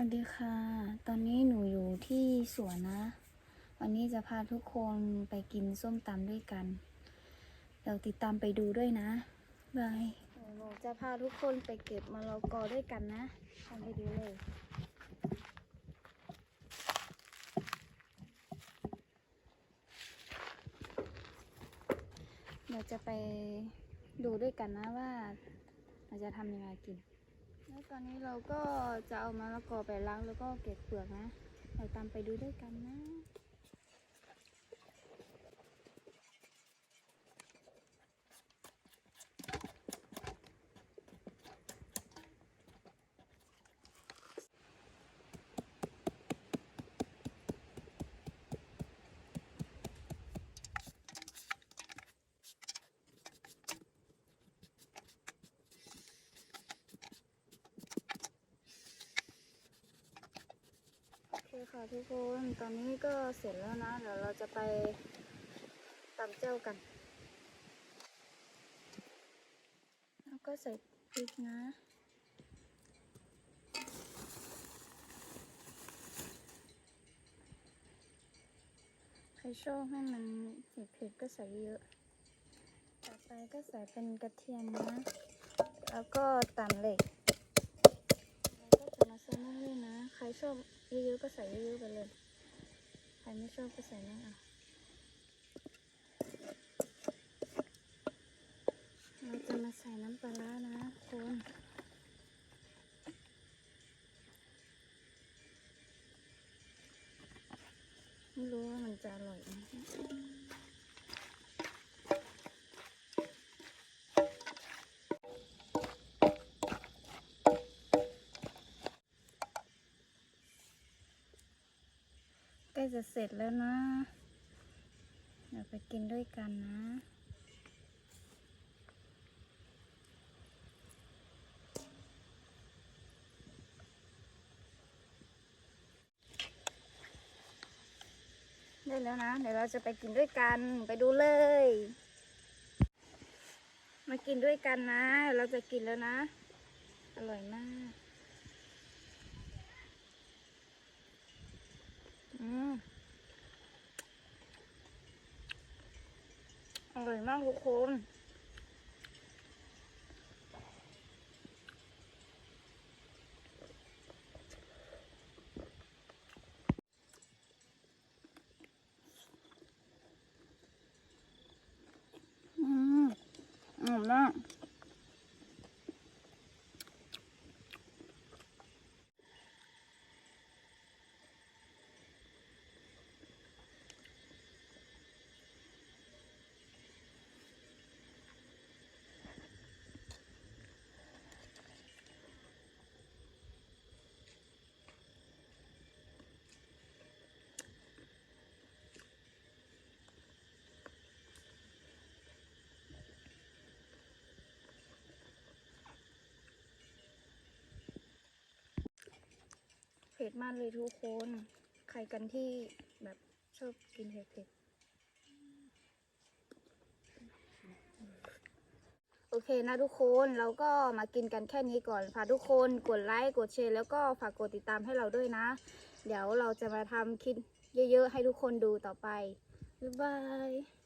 สวัสดีค่ะ ตอนนี้หนูอยู่ที่สวนนะ วันนี้จะพาทุกคนไปกินส้มตำด้วยกัน เดี๋ยวติดตามไปดูด้วยนะ บาย หนูจะพาทุกคนไปเก็บมะละกอด้วยกันนะตามไปดูเลยเดี๋ยวจะไปดูด้วยกันนะว่า เราจะทำยังไงกิน แล้วตอนนี้เราก็จะเอามะละกอไปล้างแล้วก็เก็บเปลือกนะ เราตามไปดูด้วยกันนะ ค่ะทุกคน ตอนนี้ก็เสร็จแล้วนะ เดี๋ยวเราจะไปตำเจ้ากัน แล้วก็ใส่พริกนะใครชอบให้มันเผ็ดๆก็ใส่เยอะ ต่อไปก็ใส่เป็นกระเทียมนะ แล้วก็ตำเหล็ก แล้วก็จะมาใส่มะม่วงนะ ใคร ชอบเยอะๆก็ใส่เยอะๆไปเลย ใครไม่ชอบก็ใส่น้อยเอาเราจะมาใส่น้ำปลาร้านะคุณไม่รู้ว่ามันจะอร่อย จะเสร็จแล้วนะ เดี๋ยวไปกินด้วยกันนะได้แล้วนะ เดี๋ยวเราจะไปกินด้วยกัน ไปดูเลย มากินด้วยกันนะ เราจะกินแล้วนะ อร่อยมาก อร่อยมากทุกคนอืมอ ผ็ดมากเลยทุกคน ใครกันที่แบบชอบกินเผ็ดๆโอเคนะทุกคนเราก็มากินกันแค่นี้ก่อนฝากทุกคนกดไลค์กดแชร์แล้วก็ฝากกดติดตามให้เราด้วยนะ เดี๋ยวเราจะมาทำคลิปเยอะๆ ให้ทุกคนดูต่อไป บ๊ายบาย